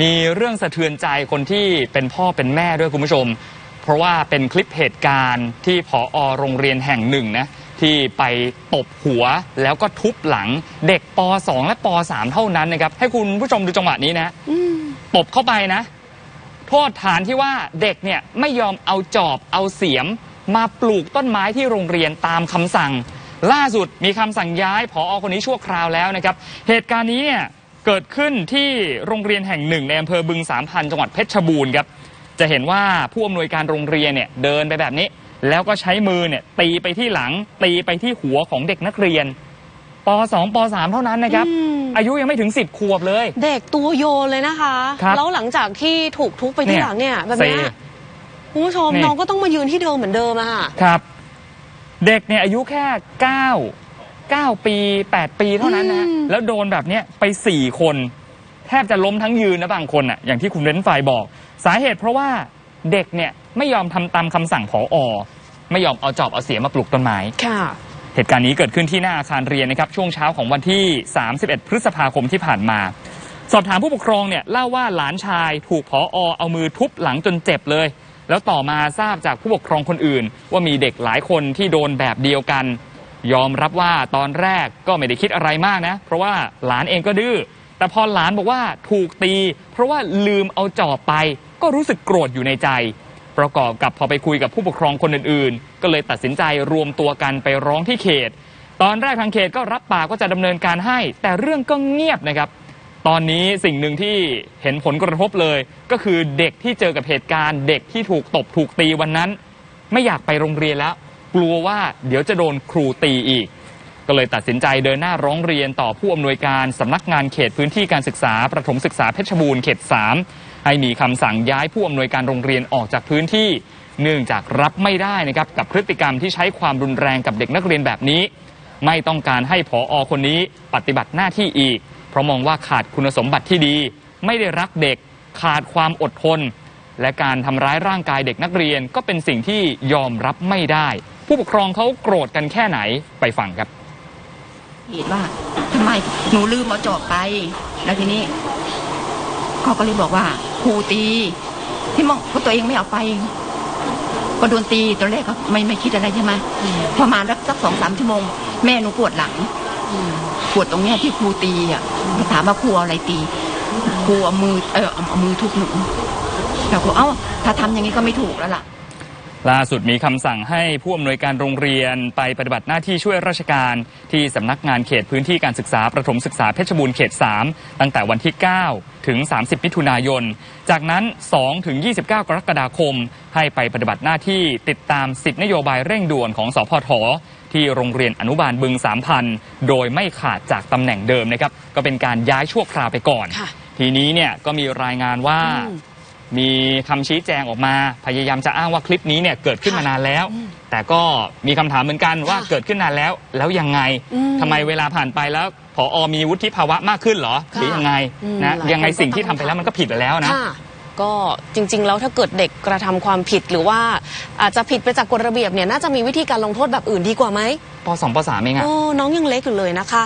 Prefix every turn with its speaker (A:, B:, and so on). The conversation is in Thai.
A: มีเรื่องสะเทือนใจคนที่เป็นพ่อเป็นแม่ด้วยคุณผู้ชม เพราะว่าเป็นคลิปเหตุการณ์ที่ผอโรงเรียนแห่งหนึ่งนะที่ไปตบหัวแล้วก็ทุบหลังเด็กป .2 และป .3 เท่านั้นนะครับ ให้คุณผู้ชมดูจังหวะนี้นะ
B: อืม
A: ตบเข้าไปนะ โทษฐานที่ว่าเด็กเนี่ยไม่ยอมเอาจอบเอาเสียม มาปลูกต้นไม้ที่โรงเรียนตามคำสั่ง ล่าสุดมีคำสั่งย้ายผอคนนี้ชั่วคราวแล้วนะครับ เหตุการณ์นี้เนี่ย เกิดขึ้นที่โรงเรียนแห่งหนึ่งในอำเภอบึงสามพันจังหวัดเพชรบูรณ์ครับจะเห็นว่าผู้อำนวยการโรงเรียนเนี่ยเดินไปแบบนี้ แล้วก็ใช้มือเนี่ยตีไปที่หลัง ตีไปที่หัวของเด็กนักเรียนป .2 ป .3 เท่านั้นนะครับ
B: อืม
A: อายุยังไม่ถึง 10 ขวบเลย
B: เด็กตัวโยนเลยนะคะ
A: ครับ
B: แล้วหลังจากที่ถูกทุบไปที่
A: เนี่ย
B: หลังเนี่ยแบบเนี้ย
A: เซ
B: คุณผู้ชม
A: นี่
B: น้องก็ต้องมายืนที่เดิมเหมือนเดิมอะค่ะ
A: ครับ เด็กเนี่ยอายุแค่ 9 9 ปี 8 ปีเท่านั้นนะ
B: อืม
A: แล้วโดนแบบเนี้ยไป 4 คน แทบจะล้มทั้งยืนนะบางคนอะอย่างที่คุณเรนไฟบอก สาเหตุเพราะว่าเด็กเนี่ยไม่ยอมทำตามคำสั่งผออไม่ยอมเอาจอบเอาเสียมมาปลูกต้นไม้
B: ค่ะ
A: เหตุการณ์นี้เกิดขึ้นที่หน้าอาคารเรียนนะครับช่วงเช้าของวันที่ 31 พฤษภาคมที่ผ่านมา สอบถามผู้ปกครองเนี่ยเล่าว่าหลานชายถูกผออเอามือทุบหลังจนเจ็บเลย แล้วต่อมาทราบจากผู้ปกครองคนอื่น ว่ามีเด็กหลายคนที่โดนแบบเดียวกัน ยอมรับว่าตอนแรกก็ไม่ได้คิดอะไรมากนะ เพราะว่าหลานเองก็ดื้อแต่พอหลานบอกว่าถูกตี เพราะว่าลืมเอาจอบไป ก็รู้สึกโกรธอยู่ในใจ ประกอบกับพอไปคุยกับผู้ปกครองคนอื่นๆ ก็เลยตัดสินใจรวมตัวกันไปร้องที่เขต ตอนแรกทางเขตก็รับปากว่าจะดำเนินการให้ แต่เรื่องก็เงียบนะครับ ตอนนี้สิ่งหนึ่งที่เห็นผลกระทบเลย ก็คือเด็กที่เจอกับเหตุการณ์ เด็กที่ถูกตบถูกตีวันนั้น ไม่อยากไปโรงเรียนแล้ว กลัวว่าเดี๋ยวจะโดนครูตีอีก ก็เลยตัดสินใจเดินหน้าร้องเรียนต่อผู้อำนวยการสำนักงานเขตพื้นที่การศึกษาประถมศึกษาเพชรบูรณ์เขต 3 ให้มีคำสั่งย้ายผู้อำนวยการโรงเรียนออกจากพื้นที่ เนื่องจากรับไม่ได้นะครับกับพฤติกรรมที่ใช้ความรุนแรงกับเด็กนักเรียนแบบนี้ ไม่ต้องการให้ผออคนนี้ปฏิบัติหน้าที่อีก เพราะมองว่าขาดคุณสมบัติที่ดี ไม่ได้รักเด็กขาดความอดทนและการทำร้ายร่างกายเด็กนักเรียนก็เป็นสิ่งที่ยอมรับไม่ได้ ผู้ปกครองเขาโกรธกันแค่ไหนไปฟังครับ
C: เหตุว่าทำไมหนูลืมเอาจอบไป แล้วทีนี้เขาก็เลยบอกว่าครูตี ที่มองเพราะตัวเองไม่เอาไป ก็โดนตีตอนแรกก็ไม่ไม่คิดอะไรใช่ไหมพอมาสักสักสองสามชั่วโมง แม่หนูปวดหลังปวดตรงเนี้ยที่ครูตีอะถามว่าครูเอาอะไรตีครูเอามือเออเอาเอามือทุบหนูเราก็เอ้าถ้าทำอย่างนี้ก็ไม่ถูกแล้วล่ะ
A: ล่าสุดมีคำสั่งให้ผู้อำนวยการโรงเรียนไปปฏิบัติหน้าที่ช่วยราชการที่สำนักงานเขตพื้นที่การศึกษาประถมศึกษาเพชรบูรณ์เขต 3 ตั้งแต่วันที่ 9 ถึง 30 มิถุนายน จากนั้น 2 ถึง 29 กรกฎาคม ให้ไปปฏิบัติหน้าที่ติดตาม 10 นโยบายเร่งด่วนของสพทที่โรงเรียนอนุบาลบึง 3,000 โดยไม่ขาดจากตำแหน่งเดิมนะครับก็เป็นการย้ายชั่วคราวไปก่อน
B: ค่ะ
A: ทีนี้เนี่ยก็มีรายงานว่า
B: อื ม
A: มีคำชี้แจงออกมา พยายามจะอ้างว่าคลิปนี้เนี่ยเกิดขึ้นมานานแล้ว แต่ก็มีคำถามเหมือนกันว่า
B: ค่ะ
A: เกิดขึ้นนานแล้วแล้วยังไง
B: อืม
A: ทำไมเวลาผ่านไปแล้วผอมีวุฒิภาวะมากขึ้นเหรอ
B: ค่ะ
A: หรือยังไง
B: อืม
A: นะ
B: หลาย
A: ยังไง
B: คนก็
A: สิ่งที่
B: ตั้
A: ทำ
B: ง
A: ไปแล้วมันก็ผิดไปแล้วนะ
B: ค่ะก็จริง ๆ แล้วถ้าเกิดเด็กกระทำความผิดหรือว่าอาจจะผิดไปจากกฎระเบียบเนี่ยน่าจะมีวิธีการลงโทษแบบอื่นดีกว่าไหม
A: ปสองปสามเองอะ
B: โอ้น้องยังเล็กอยู่เลยนะคะ